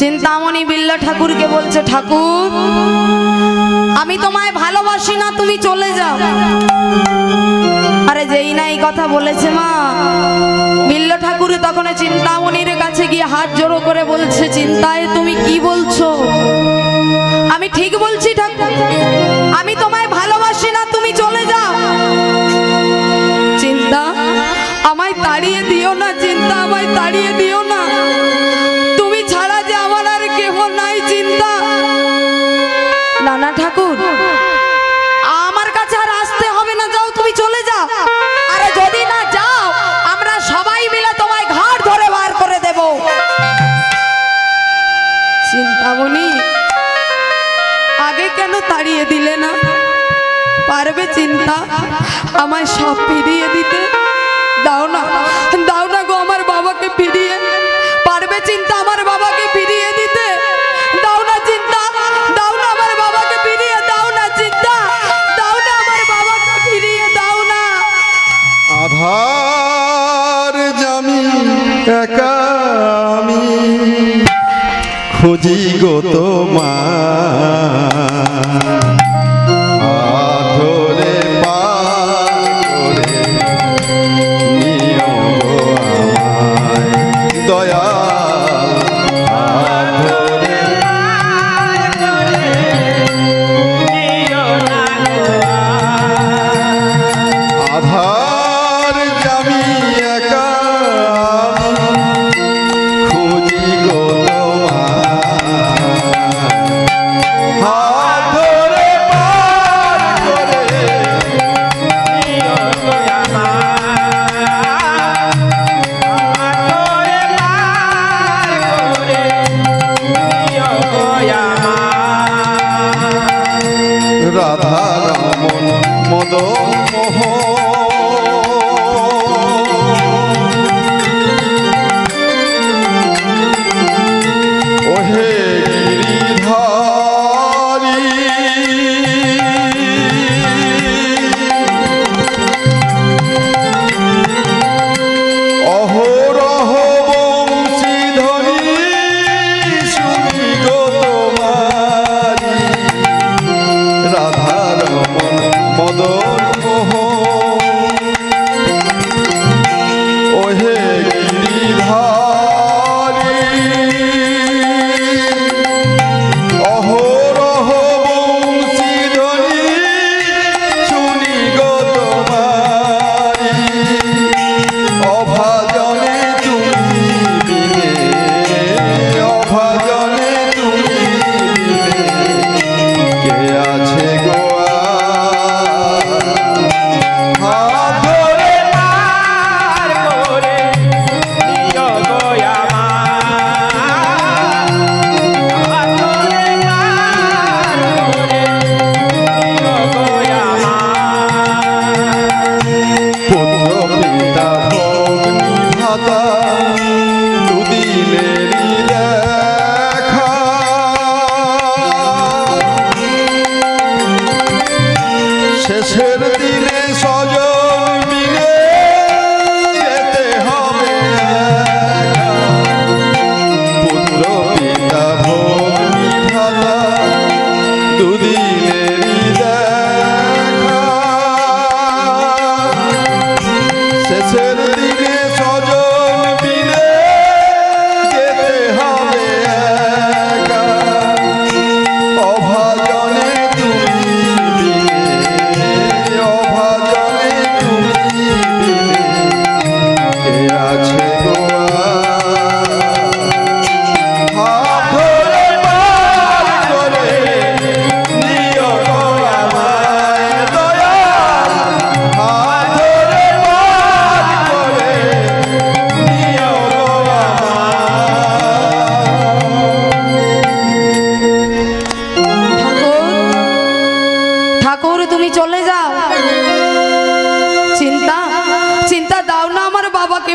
চিন্তামণি বিল্লা ঠাকুরকে বলছে, ঠাকুর, আমি তোমায় ভালোবাসি না, তুমি চলে যাও। আরে যেই না এই কথা বলেছে মা, বিল্ল ঠাকুর তখন চিন্তামণির কাছে গিয়ে হাত জোড়ো করে বলছে, চিন্তায় তুমি কি বলছো? আমি ঠিক বলছি ঠাকুর, আমি তোমায় ভালোবাসি না, তুমি চলে যাও। চিন্তা আমায় তাড়িয়ে দিও না, চিন্তা আমায় তাড়িয়ে দিও পারবে চিন্তা? আমায় সব ফিরিয়ে দিতে দাও না দাও না গো আমার বাবাকে ফিরিয়ে। পারবে চিন্তা আমার বাবাকে ফিরিয়ে দিতে? দাও না চিন্তা, দাও না আমার বাবাকে ফিরিয়ে, দাও না চিন্তা, দাও না আমার বাবাকে ফিরিয়ে, দাও না। আধার জামি, একা আমি। খুঁজি গো তোমার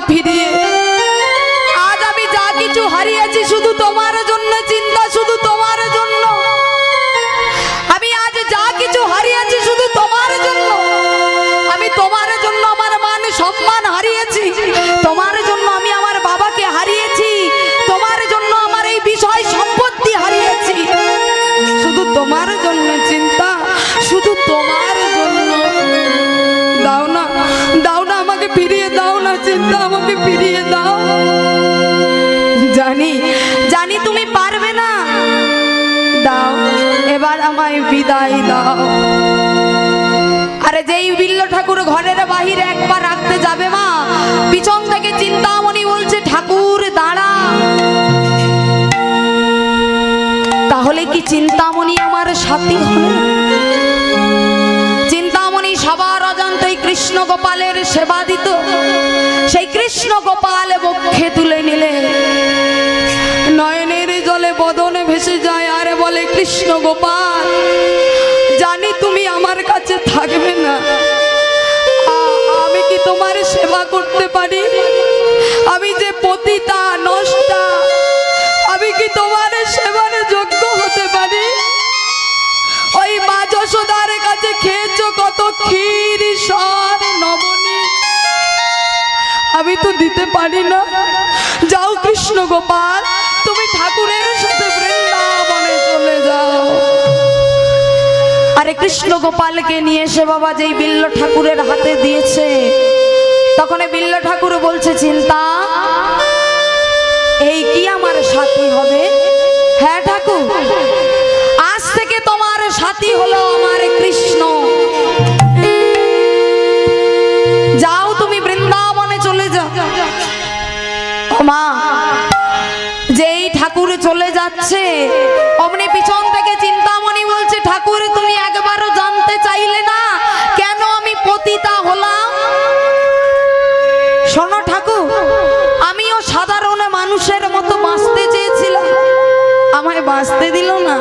ফিরিয়ে আমায় বিদায় দাও। আরে যেই বিল্ল ঠাকুর ঘরের বাহিরে একবার রাখতে যাবে মা, পিছন থেকে চিন্তামণি বলছে, ঠাকুর, দাঁড়া। তাহলে কি চিন্তামণি আমার সাথী হবে? চিন্তামণি সবার অজান্তেই কৃষ্ণ গোপালের সেবা দিত। সেই কৃষ্ণ গোপাল বক্ষে তুলে নিলে। থাকবে না। আমি কি তোমার সেবা করতে পারি? আমি যে পতিতা, নষ্টা, আমি কি তোমার সেবার যোগ্য হতে পারি? ওই মা যশোদার কাছে খেয়েছো কত ক্ষীর সর নবনী আমি তো দিতে পারি না। যাও কৃষ্ণ গোপাল, তুমি ঠাকুরের আরে কৃষ্ণ গোপালকে নিয়ে এসে বাবা যেই বিল্ল ঠাকুরের হাতে দিয়েছে, তখন বিল্ল ঠাকুর বলছে, চিন্তা, এই কি আমার সাথী হবে? হ্যাঁ ঠাকুর, আজ থেকে তোমার সাথী হলো আমার কৃষ্ণ। যাও তুমি বৃন্দাবনে চলে যাও। মা, যেই ঠাকুর চলে যাচ্ছে বাঁচতে দিল না।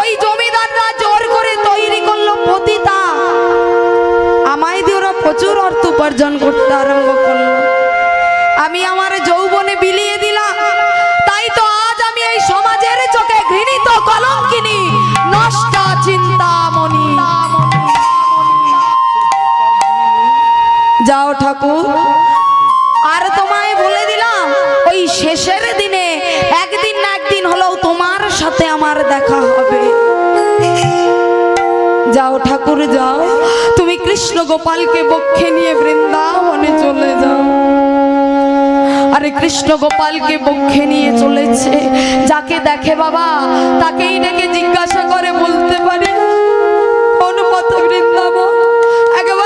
ওই জমিদাররা জোর করে তৈরি করল পতিতা। আমায় দিয়ে ওরা প্রচুর অর্থ উপার্জন করতে আরম্ভ করল। আমি আমার যৌবনে বিলিয়ে দিলাম। তাই তো আজ আমি এই সমাজের চোখে ঘৃণিত কলঙ্কিনী। নষ্ট চিন্তামণি। যাও ঠাকুর। আর তোমায় বলে দিলাম, ওই শেষের গোপালকে বক্ষে নিয়ে বৃন্দাবনে চলে যাও। আরে কৃষ্ণ গোপালকে বক্ষে নিয়ে চলেছে। যাকে দেখে বাবা, তাকেই ডেকে জিজ্ঞাসা করে বলতে পারে, অনুপথ পথে বৃন্দাবন, একেবারে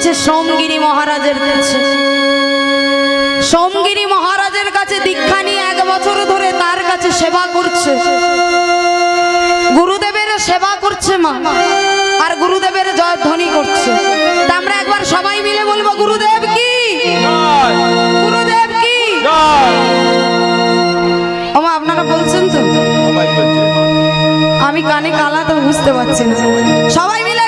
এসেছে সোমগিরি মহারাজের কাছে। সোমগিরি মহারাজের কাছে দীক্ষা নিয়ে এক বছর ধরে তার কাছে সেবা করছে। গুরুদেবের সেবা করছে মা আর গুরুদেবের জয়ধ্বনি করছে। তা আমরা একবার সবাই মিলে বলব গুরুদেব কি? গুরুদেব কি? ওমা আপনারা বলছেন তো? আমি কানে কালা তো বুঝতে পারছি না। সবাই মিলে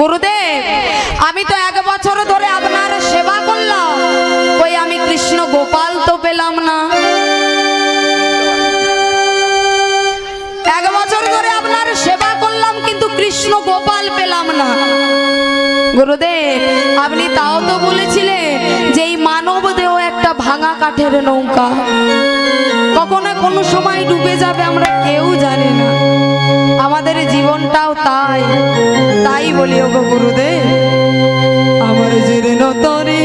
গুরুদেব, আমি তো এক বছর ধরে আপনার সেবা করলাম। ওই আমি কৃষ্ণ গোপাল তো পেলাম না। এক বছর ধরে আপনার সেবা করলাম, কিন্তু কৃষ্ণ গোপাল পেলাম না। গুরুদেব, আপনি তাও তো বলেছিলেন যে এই মানব দেহ একটা ভাঙা কাঠের নৌকা। কখনো কোনো সময় ডুবে যাবে, আমরা কেউ জানি না। আমাদের জীবনটাও তাই তাই বলি ওগো গুরুদেব। আমার জীর্ণ তরে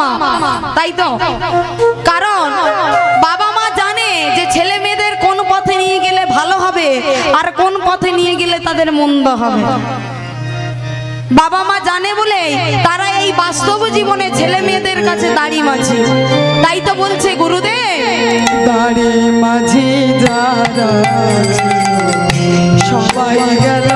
মা তাই তো? কারণ বাবা মা জানে যে ছেলে মেয়েদের কোন পথে নিয়ে গেলে ভালো হবে আর কোন পথে নিয়ে গেলে তাদের মন্দ হবে। বাবা মা জানে বলে তারা এই বাস্তব জীবনে ছেলে মেয়েদের কাছে দাড়ি মাঝি। তাই তো বলছে, গুরুদেব, দাড়ি মাঝি সবাই গেল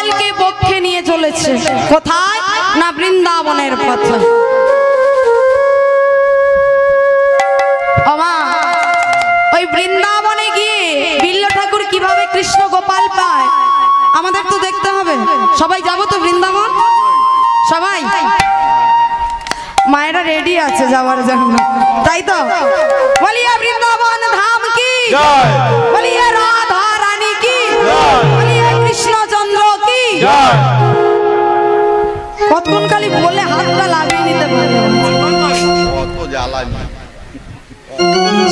গোপালকে পক্ষে নিয়ে চলেছে। কোথায়? না বৃন্দাবনের পথে। ওই বৃন্দাবনে গিয়ে বিল্ল ঠাকুর কীভাবে কৃষ্ণ গোপাল পায় আমাদের তো দেখতে হবে। সবাই যাব তো বৃন্দাবন? সবাই? মায়েরা রেডি আছে যাওয়ার জন্য। তাই তো? বলিয়া বৃন্দাবন ধাম কি? বলিয়া রাধা রানী কি? কতক্ষণ খালি হাতটা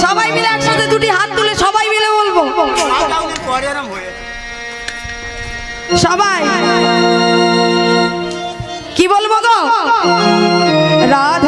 সবাই মিলে একসাথে দুটি হাত তুলে সবাই মিলে বলব। সবাই। কি বলব গো? Radhe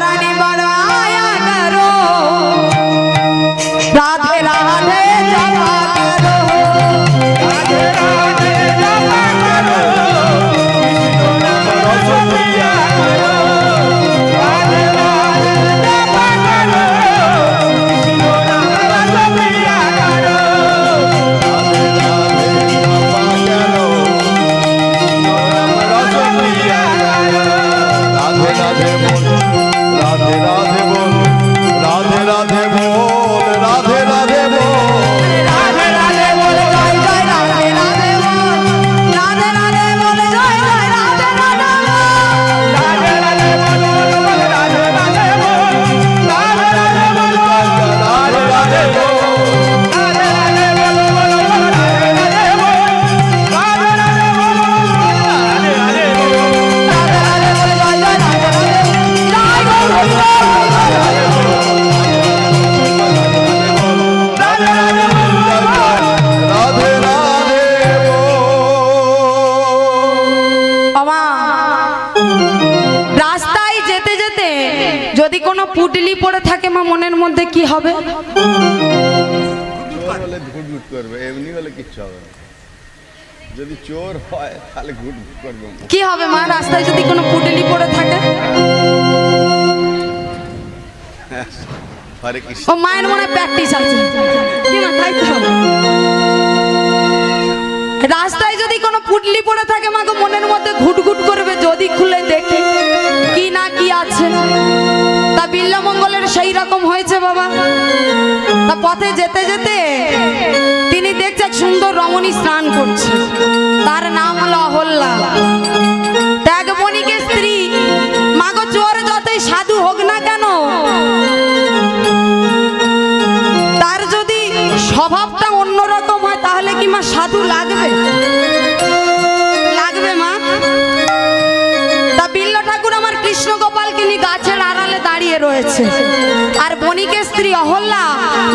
Maharani Bada. মধ্যে কি হবে? চোর হলে ঘুটঘুট করবে এমনি হলে কিচ্ছু হবে না। যদি চোর হয় তাহলে ঘুটঘুট করবে। কি হবে মা রাস্তায় যদি কোনো পুটলি পড়ে থাকে? ও মায়ের মনে প্র্যাকটিস আছে। কি মা তাই তো রাস্তায় যদি কোনো পুটলি পড়ে থাকে মাকে মনের মধ্যে ঘুটঘুট করবে যদি খুলে দেখে কি না কি আছে। তা বিল্লা মঙ্গলের সেই রকম হয়েছে বাবা। তা পথে যেতে যেতে তিনি দেখছেন সুন্দর রমণী স্নান করছে। তার নাম হলো অহল্যা। রয়েছে আর বণিকের স্ত্রী অহল্যা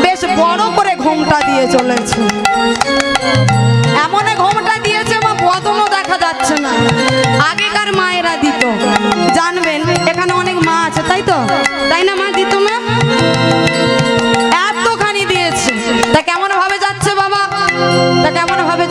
বেশ বড় করে ঘোমটা দিয়ে চলেছে। এমন ঘোমটা দিয়েছে মা বদনও দেখা যাচ্ছে না। আগেকার মায়েরা দিত। জানবেন, এখানে অনেক মা আছে, তাই তো? তাই না মা দিত মা? এতখানি দিয়েছে। তা কেমন ভাবে যাচ্ছে বাবা? তা কেমন ভাবে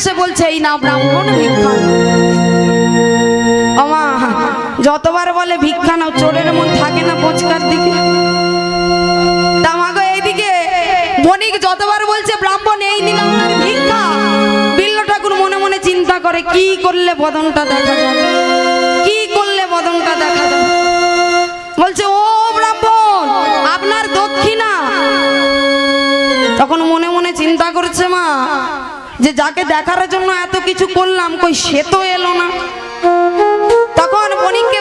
এসে বলছে, এই না, ব্রাহ্মণ ভিক্ষা আমা যতবার বলে ভিক্ষা নাও, চোরের মন থাকে না পচকার দিকে। এইদিকে যতবার বলছে, ব্রাহ্মণ, এই ভিক্ষা। বিল্ল ঠাকুর মনে মনে চিন্তা করে, কি করলে বদনটা করলে বদনটা বলছে, ও ব্রাহ্মণ, আপনার দক্ষিণা। তখন মনে যাকে দেখার জন্য এত কিছু করলাম কই সে তো এলো না। তখন বণিককে